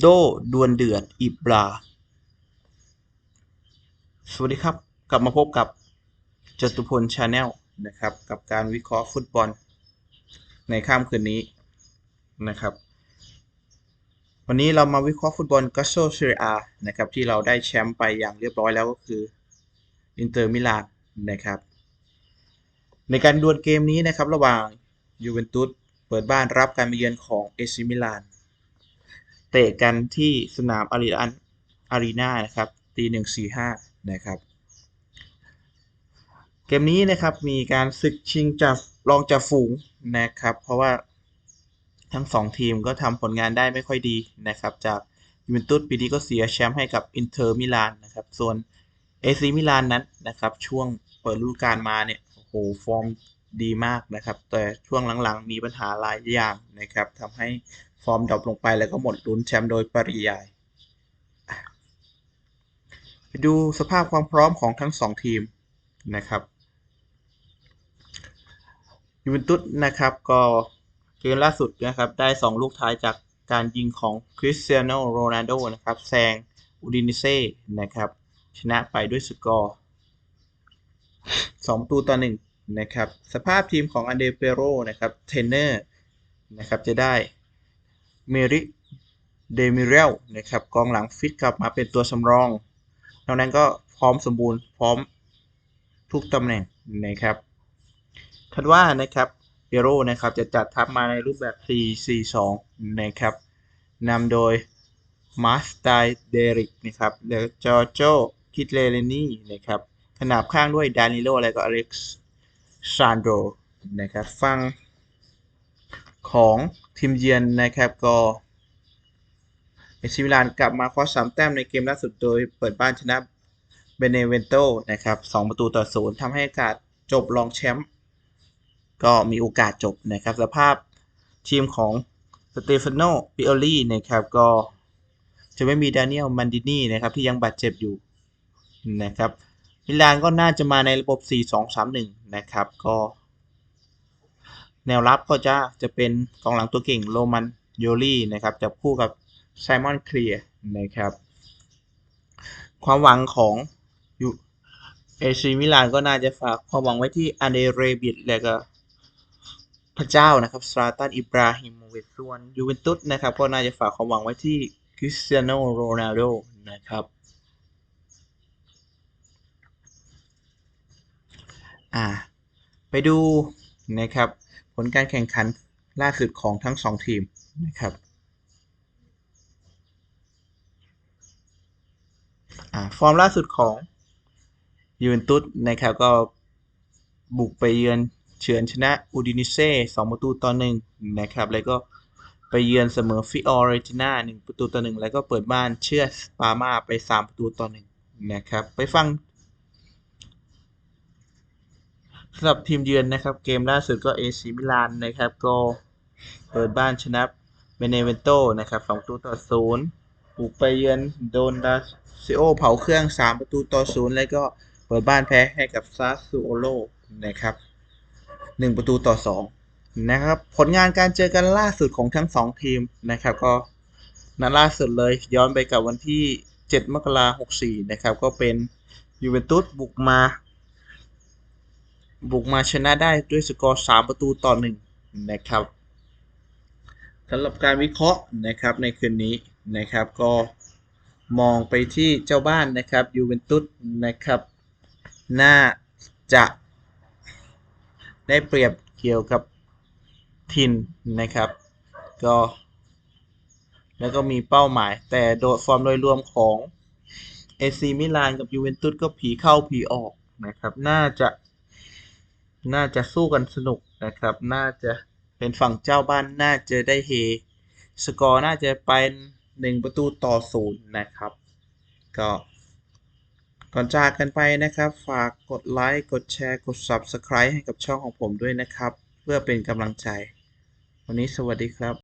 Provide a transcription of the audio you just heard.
โดดวลเดือดอิบรา สวัสดีครับ กลับมาพบกับจตุพลชาแนลนะครับ กับการวิเคราะห์ฟุตบอล ในค่ำคืนนี้นะครับ วันนี้เรามาวิเคราะห์ฟุตบอลกัสโซเซเรียนะครับ ที่เราได้แชมป์ไปอย่างเรียบร้อยแล้วก็คืออินเตอร์มิลานนะครับในการดวลเกมนี้นะครับ ระหว่างยูเวนตุสเปิดบ้านรับการมาเยือนของเอซิมิลาน เตะกันที่สนามอารีอันอารีนานะครับตีหนึ่งสี่ห้านะครับ เกมนี้นะครับมีการศึกชิงจับรองจ่าฝูงนะครับ เพราะว่าทั้งสองทีมก็ทำผลงานได้ไม่ค่อยดีนะครับ จากยูเวนตุสปีนี้ก็เสียแชมป์ให้กับอินเตอร์มิลานนะครับ ส่วนเอซีมิลานนั้นนะครับ ช่วงเปิดฤดูกาลมาเนี่ยโอ้โหฟอร์ม ดีมากนะครับ แต่ช่วงหลังๆ มีปัญหาหลายอย่างนะครับทำให้ฟอร์มดรอปลงไปแล้วก็หมดลุ้นแชมป์โดยปริยาย ไปดูสภาพความพร้อมของทั้งสองทีมนะครับยูเวนตุสนะครับก็เกมล่าสุดนะครับได้ 2 ลูกท้ายจากการยิงของคริสเตียโนโรนัลโดนะครับแซงอูดินิเซ่นะครับชนะไปด้วยสกอร์2ประตูต่อ1 นะครับสภาพทีมของอันเดเปโรนะครับเทนเนอร์นะครับจะได้เมริเดมิเรลนะครับกองหลังฟิตกลับมาเป็นตัวสำรองนอกนั้นก็พร้อมสมบูรณ์พร้อมทุกตำแหน่งนะครับคาดว่านะครับเปโรนะครับจะจัดทัพมาในรูปแบบ4-4-2 นะครับนำโดยมาสไตเดริกนะครับแล้วจอร์โจคิดเลเรนี่นะครับขนาบข้างด้วยดานิโลและก็อเล็กซ์ ซานโดนะครับฟังของทีมเยือนนะครับก็เอซิมิลานกลับมาคว้าสามแต้มในเกมล่าสุดโดยเปิดบ้านชนะเบเนเวนโตนะครับ2ประตูต่อศูนย์ทำให้โอกาสจบรองแชมป์ก็มีโอกาสจบนะครับสภาพทีมของสเตฟานโนปิโอลีนะครับก็จะไม่มีดานิเอลมันดินีนะครับที่ยังบาดเจ็บอยู่นะครับ มิลานก็น่าจะมาในระบบ 4-2-3-1 นะครับ ก็ แนวรับก็จะจะเป็นกองหลังตัวเก่งโรมันโยลี่นะครับจับคู่กับไซมอนเคลียร์นะครับ ความหวังของยูเอซีมิลานก็น่าจะฝากความหวังไว้ที่อันเดเรบิดและก็พระเจ้านะครับสลาตันอิบราฮิโมวิชส่วนยูเวนตุสนะครับ ก็น่าจะฝากความหวังไว้ที่คริสเตียโนโรนัลโดนะครับ อ่า ไปดูนะครับ ผลการแข่งขันล่าสุดของทั้งสองทีมนะครับอ่าฟอร์มล่าสุดของยูเวนตุสนะครับก็บุกไปเยือนเฉือนชนะอูดินิเซ่2ประตูต่อหนึ่งนะครับแล้วก็ไปเยือนเสมอฟิออเรติน่า1ประตูต่อหนึ่งแล้วก็เปิดบ้านเชื่อสปามาไป 3 ประตูต่อหนึ่งนะครับ ไปฟัง สำหรับทีมเยือนนะครับ เกมล่าสุดก็เอซิมิลานนะครับก็เปิดบ้านชนะเบเนเวนโตนะครับ2ประตูต่อศูนย์บุกไปเยือนโดนดาซิโอเผาเครื่อง 3 ประตูต่อศูนย์แล้วก็เปิดบ้านแพ้ให้กับซาซูโอโลนะครับ 1 ประตูต่อ 2 นะครับ ผลงานการเจอกันล่าสุดของทั้ง 2 ทีมนะครับ ก็นัดล่าสุดเลยย้อนไปกับวันที่ 7 มกราคม64 นะครับ ก็เป็นยูเวนตุสบุกมา บุกมาชนะได้ด้วยสกอร์ 3 ประตูต่อ 1 นะครับสำหรับการวิเคราะห์นะครับในคืนนี้นะครับก็มองไปที่เจ้าบ้านนะครับยูเวนตุสนะครับ น่าจะได้เปรียบเกี่ยวกับทินนะครับก็แล้วก็มีเป้าหมาย แต่โดฟอร์มโดยรวมของเอซีมิลานกับยูเวนตุสก็ผีเข้าผีออกนะครับ น่าจะ น่าจะสู้กันสนุกนะครับ น่าจะเป็นฝั่งเจ้าบ้านน่าจะได้เฮ สกอร์น่าจะเป็นหนึ่งประตูต่อศูนย์นะครับ ก็ก่อนจากกันไปนะครับ ฝากกดไลค์ กดแชร์ กด Subscribe ให้กับช่องของผมด้วยนะครับ เพื่อเป็นกำลังใจ วันนี้สวัสดีครับ